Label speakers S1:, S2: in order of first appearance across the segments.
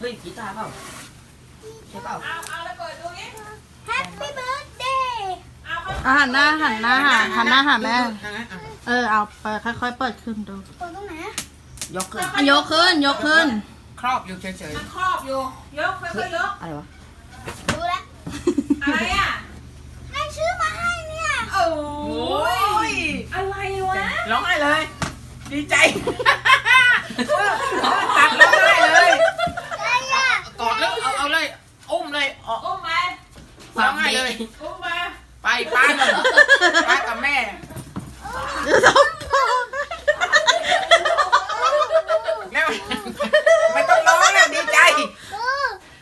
S1: ฮ้ยกีตาร์เปล่าใช่เปล่า
S2: เอาเอาแล้วเปิดดูนี่
S3: Happy birthday
S2: เอาเข้า
S4: อะหันหน้าหันหน้าหาหันหน้าหาแม่
S1: ดูดูนะอะ
S4: เออเอาเปิดค่อยๆเปิดขึ้นดู
S3: เปิดตรงไหนอะ
S1: ยกขึ้น
S4: อะยกขึ้นยกขึ้น
S1: ครอบอยู่เฉย
S2: มันครอบอยู่ ยกค่อยๆยก
S1: ๆอะไรวะ
S3: ดูแลว
S2: อะไรอะ
S3: ให้ชื่อมาให้เนี่ย
S2: โอ้
S1: โอ้ย
S2: อะไรวะ
S1: ร้องไห้เลย ดีใจ ตัดร้องไห้เลย
S3: อะไรอะ
S1: กอดแล้วเอาเอาเลยอุ้มเลยออก
S2: อุ้มมา
S1: ร้องไห้เลย
S2: อุ้มมา
S1: ไปป้าหนึ่งป้ากับแม่แล้วไม่ต้องร้องแล้วดีใจ
S3: ดู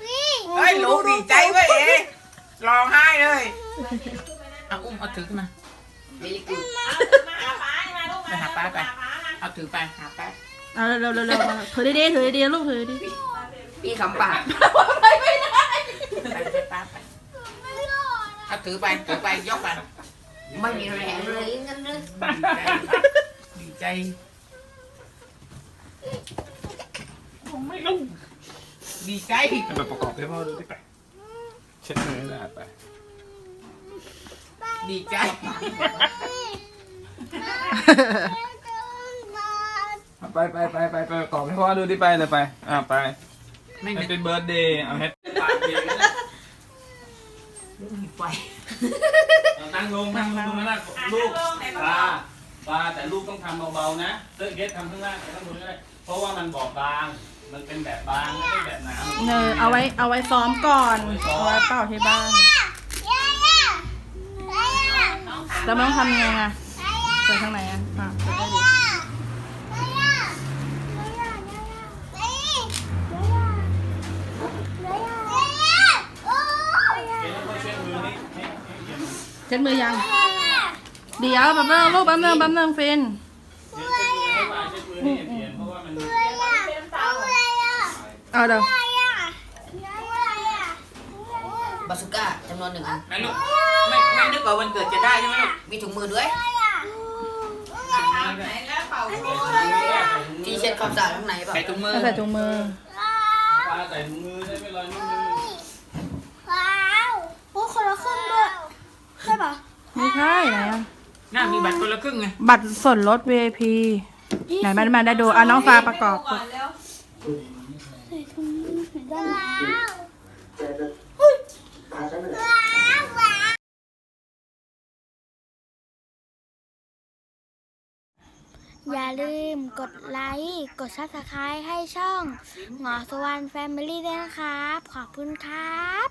S3: นี่
S1: เฮ้ยลูกดีใจเว้ยเอ๋ร้องไห้เลยเอาอุ้มเอาถือขึ้นมาเวลี่กู
S2: เอามาหาป้ามาลูกมา
S1: ไปหาป้าไป
S2: หป้ามา
S1: เอาถือไปหาป้า
S4: เอาเร็วๆเร็วๆมาถือดีๆถือดีๆลูกถือดี
S1: พี่คำปาก
S4: ไปไม่ได้
S1: ไปไปป้าไป
S3: ไม่รอดอะ
S1: เอาถือไปถือไปยกไป
S5: ไม่มีแรงเลยงั้นเลย
S1: ดีใจผมไม่ลงดีใจ
S6: ไปประกอบให้พ่อดูดิไปเช็ดมือให้สะอาดไป
S1: ดีใจ
S6: ไปไปไปไปไปประกอบให้พ่อดูดิไปเลยไป อ่าไป
S1: ไม่
S6: แฮ
S1: มี
S6: ปปี้เบิร์ดเดย์เอาแฮปปากเด็กนะ
S1: มีไฟ
S6: นั่งลงนั่งลงตรงนั้นนะลูกปลาปลาแต่ลูกต้องทำเบาๆนะเต้ยเกสทำข้างล่างแต่ต้องดูด้เพราะว่ามันบอบบาง มันเป็นแบบบางไม่ใช่แบบหนา
S4: เออเอาไว้เอาไว้ซ้อมก่อนเอาไว้เป่าที่บ้านแล้วมันต้องทำยังไงอะเปิดข้างไหนอะอะ เช็ดมือยัง เดี๋ยวแป๊บนึงลูกแป๊บนึงแป๊บนึงฟิน
S6: เช็ดมือให้ปลาเช็ดมือให้เปลี่ยนเพราะว่ามัน
S4: เอาเดี๋ยว
S5: บาสุก้าจำนวนหนึ่งอัน
S1: ไม่ลูกไม่ไม่นึกว่าวันเกิดจะได้ใช่ไหมลูก
S5: มีถุงมือด้วย
S2: ไหนแล้วเป่าลูก
S5: ที่เช็ดความสะอาดข้างในเปล่า
S1: ใส่ถุงมือ
S4: เอาใส่ถุงมือ
S6: ปลาใส่ถุงมือได้ไม่ลอยนิ้วมือ
S3: โอ้คนละครึ่งด้วยใช่ปะ
S4: ไม่ ใช่ไหนอะ
S1: น่ามีบัตรคนละครึ่งไง
S4: บัตรส่วนลด VIP ไหนมามาได้ดูอะน้องฟ้าประกอบ
S2: ก่อนเร็ว
S3: ใส่ถุงมือเหมือนกันอย่าลืมกดไลค์ กดซับสไครต์ให้ช่องหงอสวรรค์แฟมิลี่ด้วยนะครับ ขอบคุณครับ